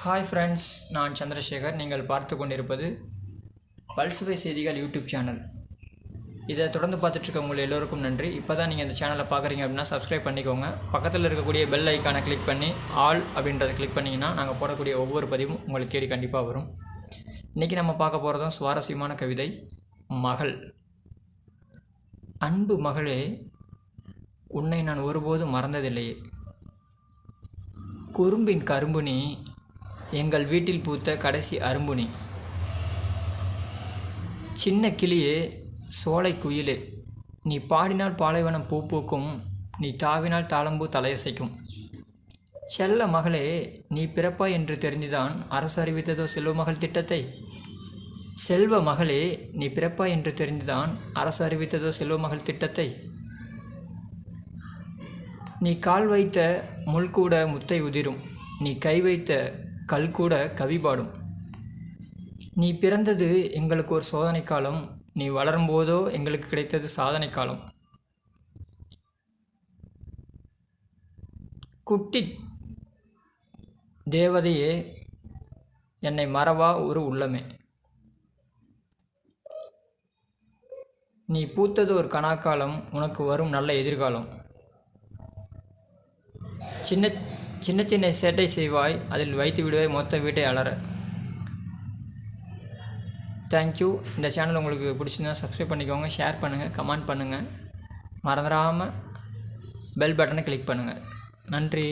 Hi friends நான் சந்திரசேகர். நீங்கள் பார்த்து கொண்டிருப்பது பல்சுவை செய்திகள் யூடியூப் சேனல் இதை தொடர்ந்து பார்த்துட்ருக்க உங்கள் எல்லோருக்கும் நன்றி. இப்போ தான் நீங்கள் இந்த சேனலை பார்க்குறீங்க அப்படின்னா சப்ஸ்கிரைப் பண்ணிக்கோங்க. பக்கத்தில் இருக்கக்கூடிய பெல் ஐக்கானை கிளிக் பண்ணி ஆல் அப்படின்றத கிளிக் பண்ணிங்கன்னா நாங்கள் போடக்கூடிய ஒவ்வொரு பதிவும் உங்களுக்கு தேடி கண்டிப்பாக வரும். இன்றைக்கி நம்ம பார்க்க போகிறதும் சுவாரஸ்யமான கவிதை மகள். அன்பு மகளே உன்னை நான் ஒருபோதும் மறந்ததில்லையே. குறும்பின் கரும்புனி எங்கள் வீட்டில் பூத்த கடைசி அரும்புனி. சின்ன கிளியே சோலை குயிலே. நீ பாடினால் பாலைவனம் பூ பூக்கும் நீ தாவினால் தாளம்பூ தலையசைக்கும். செல்ல மகளே நீ பிறப்பாய் என்று தெரிந்துதான் அரசு அறிவித்ததோ செல்வ மகள் திட்டத்தை? செல்வ மகளே நீ பிறப்பாய் என்று தெரிந்துதான் அரசு அறிவித்ததோ செல்வ மகள் திட்டத்தை? நீ கால் வைத்த முள்கூட முத்தை உதிரும் நீ கை வைத்த கல் கூட கவி பாடும். நீ பிறந்தது எங்களுக்கு ஒரு சோதனை காலம் நீ வளரும்போதோ எங்களுக்கு கிடைத்தது சாதனை காலம். குட்டி தேவதையே என்னை மறவா ஒரு உள்ளமே. நீ பூத்தது ஒரு கணாக்காலம் உனக்கு வரும் நல்ல எதிர்காலம். சின்ன சின்ன சின்ன சேட்டை செய்வாய் அதில் வைத்து விடுவாய் மொத்த வீட்டை அலற. தேங்க்யூ இந்த சேனல் உங்களுக்கு பிடிச்சிருந்தா சப்ஸ்கிரைப் பண்ணிக்கோங்க ஷேர் பண்ணுங்கள் கமெண்ட் பண்ணுங்கள் மறந்துடாமல் பெல் பட்டனை கிளிக் பண்ணுங்கள் நன்றி.